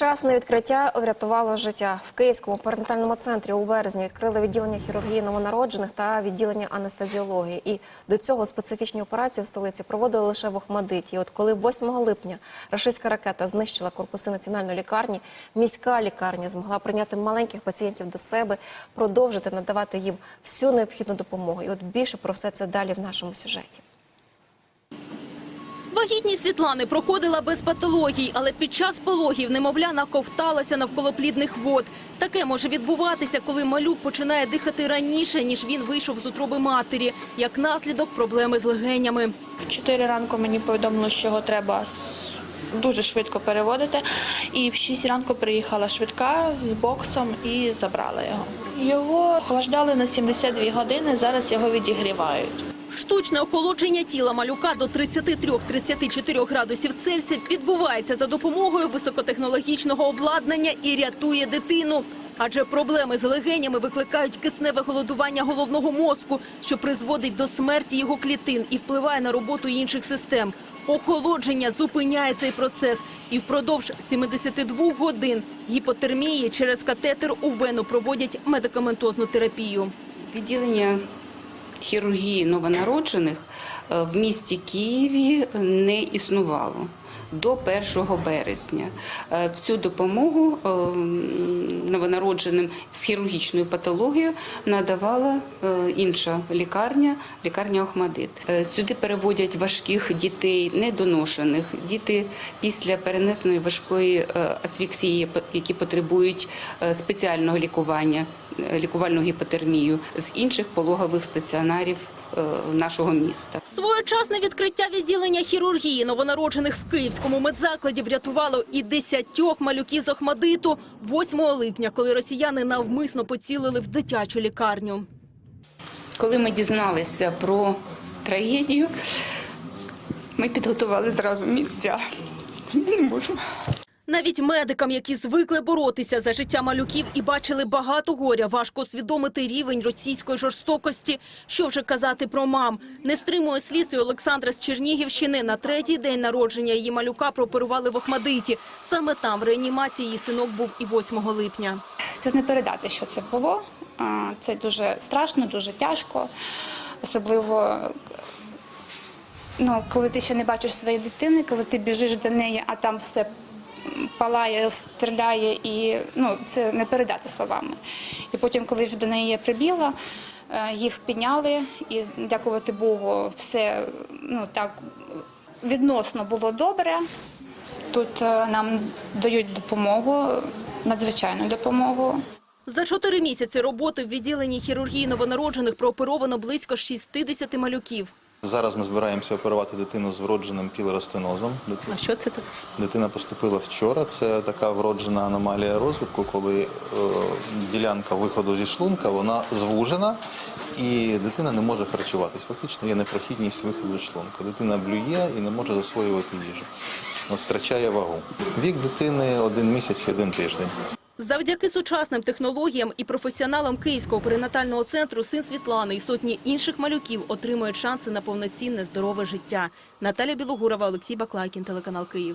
Вчасне відкриття врятувало життя. В Київському перинатальному центрі у березні відкрили відділення хірургії новонароджених та відділення анестезіології. І до цього специфічні операції в столиці проводили лише в Охмадиті. От коли 8 липня рашистська ракета знищила корпуси національної лікарні, міська лікарня змогла прийняти маленьких пацієнтів до себе, продовжити надавати їм всю необхідну допомогу. І от більше про все це далі в нашому сюжеті. Вагітність Світлани проходила без патологій, але під час пологів немовля наковталася навколо плідних вод. Таке може відбуватися, коли малюк починає дихати раніше, ніж він вийшов з утроби матері. Як наслідок проблеми з легенями. В 4 ранку мені повідомили, що його треба дуже швидко переводити. І в 6 ранку приїхала швидка з боксом і забрала його. Його охлаждали на 72 години, зараз його відігрівають. Штучне охолодження тіла малюка до 33-34 градусів Цельсія відбувається за допомогою високотехнологічного обладнання і рятує дитину. Адже проблеми з легенями викликають кисневе голодування головного мозку, що призводить до смерті його клітин і впливає на роботу інших систем. Охолодження зупиняє цей процес і впродовж 72 годин гіпотермії через катетер у вену проводять медикаментозну терапію. Відділення хірургії новонароджених е, в місті Києві не існувало. До 1 березня Е, в цю допомогу е, новонародженим з хірургічною патологією надавала інша лікарня, лікарня Охмадит. Сюди переводять важких дітей, недоношених, діти після перенесеної важкої асфіксії, які потребують спеціального лікування, лікувальну гіпотермію з інших пологових стаціонарів е, нашого міста. Своєчасне відкриття відділення хірургії новонароджених в Київському медзакладі врятувало і десятьох малюків з Охмадиту 8 липня, коли росіяни навмисно поцілили в дитячу лікарню. Коли ми дізналися про трагедію, ми підготували зразу місця. Ми не можемо. Навіть медикам, які звикли боротися за життя малюків і бачили багато горя, важко усвідомити рівень російської жорстокості. Що вже казати про мам? Не стримує сліз Олександра з Чернігівщини. На третій день народження її малюка прооперували в Охмадиті. Саме там в реанімації її синок був і 8 липня. Це не передати, що це було. Це дуже страшно, дуже тяжко. Особливо, ну, коли ти ще не бачиш своєї дитини, коли ти біжиш до неї, а там все палає, стріляє, і ну, це не передати словами. І потім, коли вже до неї я прибігла, е, їх підняли, і дякувати Богу, все ну, так відносно було добре. Тут е, нам дають допомогу, надзвичайну допомогу. За чотири місяці роботи в відділенні хірургії новонароджених прооперовано близько 60 малюків. Зараз ми збираємося оперувати дитину з вродженим пілеростенозом. Дити- А що це таке? Дитина поступила вчора. Це така вроджена аномалія розвитку, коли е, ділянка виходу зі шлунка вона звужена і дитина не може харчуватись. Фактично є непрохідність виходу з шлунка. Дитина блює і не може засвоювати їжу. От втрачає вагу. Вік дитини один місяць і один тиждень. Завдяки сучасним технологіям і професіоналам Київського перинатального центру син Світлани і сотні інших малюків отримують шанси на повноцінне здорове життя. Наталя Білогурова, Олексій Баклакін, телеканал Київ.